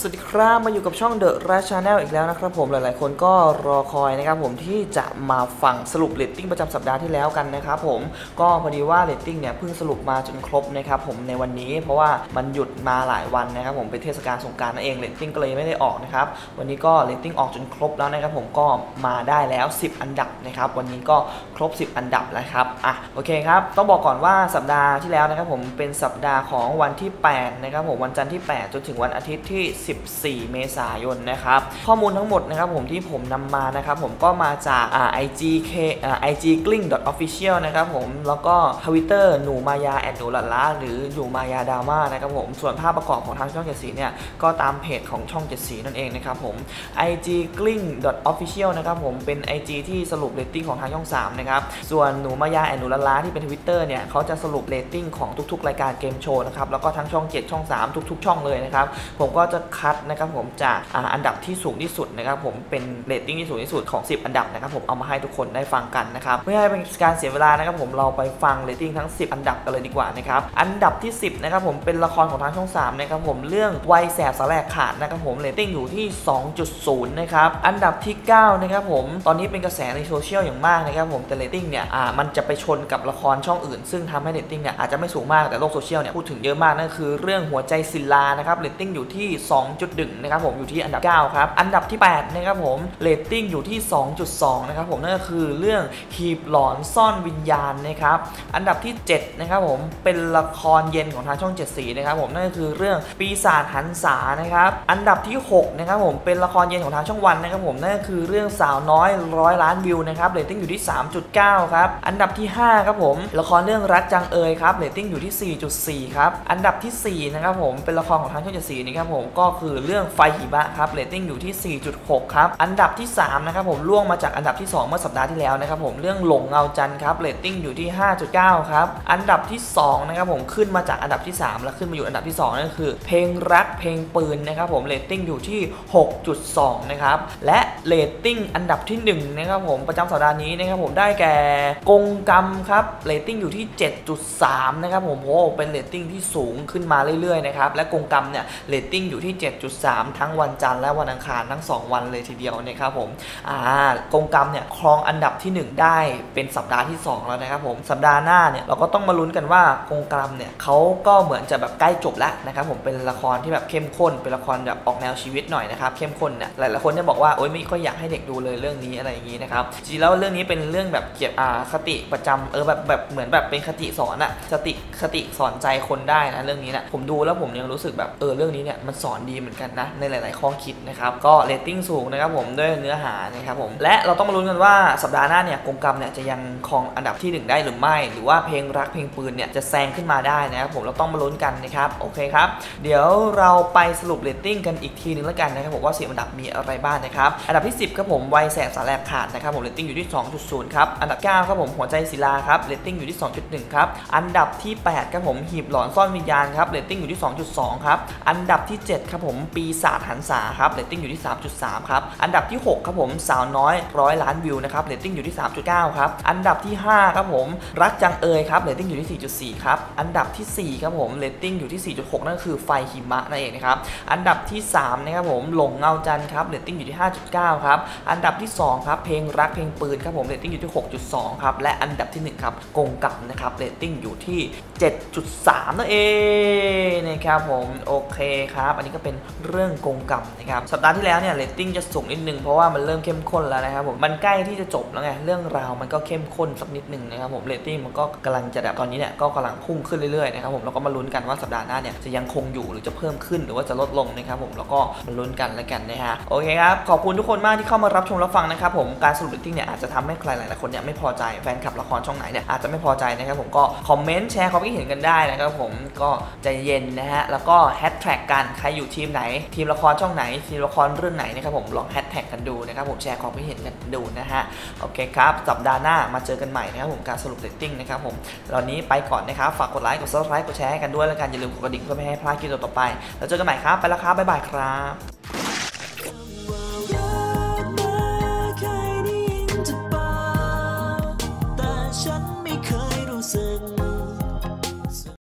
สวัสดีครับมาอยู่กับช่องเดอะราชาแนลอีกแล้วนะครับผมหลายๆ คนก็รอคอยนะครับผมที่จะมาฟังสรุปเรตติ้งประจำสัปดาห์ที่แล้วกันนะครับผมก็พอดีว่าเรตติ้งเนี่ยเพิ่งสรุปมาจนครบนะครับผมในวันนี้ เพราะว่ามันหยุดมาหลายวันนะครับผมเป็นเทศกาลสงการนั่นเองเรตติ้งก็เลยไม่ได้ออกนะครับวันนี้ก็เรตติ้งออกจนครบแล้วนะครับผมก็มาได้แล้ว 10 อันดับนะครับวันนี้ก็ครบ 10 อันดับแล้วครับอะโอเคครับต้องบอกก่อนว่าสัปดาห์ที่แล้วนะครับผมเป็นสัปดาห์ของวันที่8นะครับผมวันจันทร์ที่ 8 จนถึงวันอาทิตย์ที่14 เมษายนนะครับ ข้อมูลทั้งหมดนะครับผมที่ผมนำมานะครับผมก็มาจากอ่า igk อ่า ig gling official นะครับผมแล้วก็ทวิตเตอร์หนูมายาแอนหนูหลัล้าหรือหนูมายาดราม่านะครับผมส่วนภาพประกอบของทางช่องเจ็ดสีเนี่ยก็ตามเพจของช่องเจ็ดสีนั่นเองนะครับผม ig gling official นะครับผมเป็น ig ที่สรุปเรตติ้งของทางช่อง3นะครับส่วนหนูมายาแอนหนูหลัล้าที่เป็นทวิตเตอร์เนี่ยเขาจะสรุปเรตติ้งของทุกๆ รายการเกมโชว์นะครับแล้วก็ทั้งช่อง 7 ช่อง 3 ทุก ๆ ช่องเลยนะครับผมก็จะคัดนะครับผมจากอ,อันดับที่สูงที่สุดนะครับผมเป็นเรตติ้งที่สูงที่สุดของ 10 อันดับนะครับผมเอามาให้ทุกคนได้ฟังกันนะครับเพื่อให้เป็นการเสียเวลานะครับผมเราไปฟังเรตติ้งทั้ง 10 อันดับกันเลยดีกว่านะครับอันดับที่ 10นะครับผมเป็นละครของทางช่อง3นะครับผมเรื่องวัยแสบสาแลกขาดนะครับผมเรตติ้งอยู่ที่ 2.0 นะครับอันดับที่ 9 นะครับผมตอนนี้เป็นกระแสในโซเชียลอย่างมากนะครับผมแต่เรตติ้งเนี่ยอ่ามันจะไปชนกับละครช่องอื่น ซึ่งทำให้เรตติ้งเนี่ยอาจจะไม่สูงมากแต่โลกโซเชียลเนี่ยพูดถึงเยอะมากนั่นคือเรื่องหัวใจศิลานะครับเรตติ้งอยู่ที่2.1 นะครับผมอยู่ที่อันดับ 9 ครับ อันดับที่ 8 นะครับผมเรตติ้งอยู่ที่ 2.2 นะครับผมนั่นก็คือเรื่องหีบหลอนซ่อนวิญญาณนะครับอันดับที่ 7 นะครับผมเป็นละครเย็นของทางช่อง 7 สีนะครับผมนั่นก็คือเรื่องปีศาจหันษานะครับอันดับที่ 6 นะครับผมเป็นละครเย็นของทางช่องวันนะครับผมนั่นก็คือเรื่องสาวน้อยร้อยล้านวิวนะครับเรตติ้งอยู่ที่ 3.9 ครับอันดับที่ 5 ครับผมละครเรื่องรักจังเอยครับเรตติ้งอยู่ที่ 4.4 ครับอันดับที่ 4 นะครับผมเป็นละครของทางช่อง 7 สีนะครับผมก็คือเรื่องไฟหิมะครับเรตติ้งอยู่ที่ 4.6 ครับ อันดับที่ 3 นะครับผมล่วงมาจากอันดับที่ 2 เมื่อสัปดาห์ที่แล้วนะครับผมเรื่องหลงเงาจันทร์ครับเรตติ้งอยู่ที่ 5.9 ครับ อันดับที่ 2 นะครับผมขึ้นมาจากอันดับที่ 3 แล้วขึ้นมาอยู่อันดับที่ 2 นั่นคือ เพลงรักเพลงปืนนะครับผมเรตติ้งอยู่ที่ 6.2 นะครับ และเรตติ้งอันดับที่ 1 นะครับผมประจำสัปดาห์นี้นะครับผมได้แก่กงกรรมครับเรตติ้งอยู่ที่ 7.3 นะครับผมโอ้เป็นเรตติ้งที่สูงขึ้นมาเรื่อยๆนะครับและกงกรรมเนี่ยเรตติ้งอยู่ที่7.3 ทั้งวันจันทร์และวันอังคารทั้ง 2 วันเลยทีเดียวนะครับผมอ่ากงกรรมเนี่ยครองอันดับที่ 1 ได้เป็นสัปดาห์ที่ 2 แล้วนะครับผมสัปดาห์หน้าเนี่ยเราก็ต้องมาลุ้นกันว่ากงกรรมเนี่ยเขาก็เหมือนจะแบบใกล้จบแล้วนะครับผมเป็นละครที่แบบเข้มข้นเป็นละครแบบออกแนวชีวิตหน่อยนะครับเข้มข้นเนี่ยหลายๆคนเนี่ยบอกว่าโอ๊ยไม่ค่อยอยากให้เด็กดูเลยเรื่องนี้อะไรอย่างนี้นะครับจริงแล้วเรื่องนี้เป็นเรื่องแบบเกี่ยวอ่าคติประจำเออแบบแบบเหมือนแบบเป็นคติสอนอะสติคติสอนใจคนได้นะเรื่องนี้นะผมดูแล้วผมยังรู้สึกแบบเออเรื่องนี้เนี่ยมันสอนดีเหมือนกันนะ ในหลาย ๆ ข้อคิดนะครับ ก็เรตติ้งสูงนะครับผมด้วยเนื้อหานะครับผม และเราต้องมาลุ้นกันว่าสัปดาห์หน้าเนี่ยกงกรรมเนี่ยจะยังครองอันดับที่ 1 ได้หรือไม่ หรือว่าเพลงรักเพลงปืนเนี่ยจะแซงขึ้นมาได้นะครับผมเราต้องมาลุ้นกันนะครับโอเคครับเดี๋ยวเราไปสรุปเรตติ้งกันอีกทีนึงแล้วกันนะครับผมว่าสีอันดับมีอะไรบ้างนะครับอันดับที่ 10ครับผมไวแสบสาแลบขาดนะครับผมเรตติ้งอยู่ที่ 2.0 ครับอันดับ 9 ครับผมหัวใจศิลาครับเรตติ้งอยู่ที่ 2.1 ครับอันดับที่ 8 ครับผมหีบหลอนซ่อนวิญญาณครับเรตติ้งอยู่ที่ 2.2 ครับอันดับที่ 7 ครับผมปีศาจหันษาครับเรตติ้งอยู่ที่ 3.3 ครับ อันดับที่ 6 ครับผมสาวน้อยร้อยล้านวิวนะครับเรตติ้งอยู่ที่ 3.9 ครับ อันดับที่ 5 ครับผม รักจังเอยครับเรตติ้งอยู่ที่ 4.4 ครับ อันดับที่ 4 ครับผมเรตติ้งอยู่ที่ 4.6 นั่นก็คือไฟหิมะนั่นเองนะครับ อันดับที่ 3 นะครับผมหลงเงาจันทร์ครับเรตติ้งอยู่ที่ 5.9 ครับ อันดับที่ 2 ครับ เพลงรักเพลงปืนครับผมเรตติ้งอยู่ที่ 6.2 ครับ และอันดับที่ 1 ครับกงกับนะครับเรตติ้งอยู่ที่ 7.3 นั่นเองนะครับผม โอเคครับ อันนี้ก็เป็นเรื่องกงกรรมนะครับสัปดาห์ที่แล้วเนี่ยเรตติ้งจะสูงนิดนึงเพราะว่ามันเริ่มเข้มข้นแล้วนะครับผมมันใกล้ที่จะจบแล้วไงเรื่องราวมันก็เข้มข้นสักนิดนึงนะครับผมเรตติ้งมันก็กำลังจะแบบตอนนี้เนี่ยก็กำลังพุ่งขึ้นเรื่อยๆนะครับผมเราก็มาลุ้นกันว่าสัปดาห์หน้าเนี่ยจะยังคงอยู่หรือจะเพิ่มขึ้นหรือว่าจะลดลงนะครับผมแล้วก็มาลุ้นกันแล้วกันนะฮะโอเคครับขอบคุณทุกคนมากที่เข้ามารับชมรับฟังนะครับผมการสรุปเรตติ้งเนี่ยอาจจะทำให้ใครหลายๆคนเนี่ยไม่พอใจแฟนคลับละครช่องไหนเนี่ยอาจจะไม่พอใจนะครับผมก็คอมเมนต์แชร์ความคิดเห็นกันได้นะครับผมก็ใจเย็นนะฮะแล้วก็แฮชแท็กกันใครอยู่ทีีมไหน ทีมละครช่องไหน ทีมละครเรื่องไหนนะครับผมลองแฮชแท็กกันดูนะครับผมแชร์ความคิดเห็นกันดูนะฮะโอเคครับสัปดาห์หน้ามาเจอกันใหม่นะครับผมการสรุปเรตติ้งนะครับผมตอนนี้ไปก่อนนะครับฝากกดไลค์กดซับสไครต์กดแชร์ให้กันด้วยแล้วกันอย่าลืมกดกระดิ่งเพื่อไม่ให้พลาดคลิปต่อไป แล้วเจอกันใหม่ครับไปแล้วครับบ๊ายบายครับ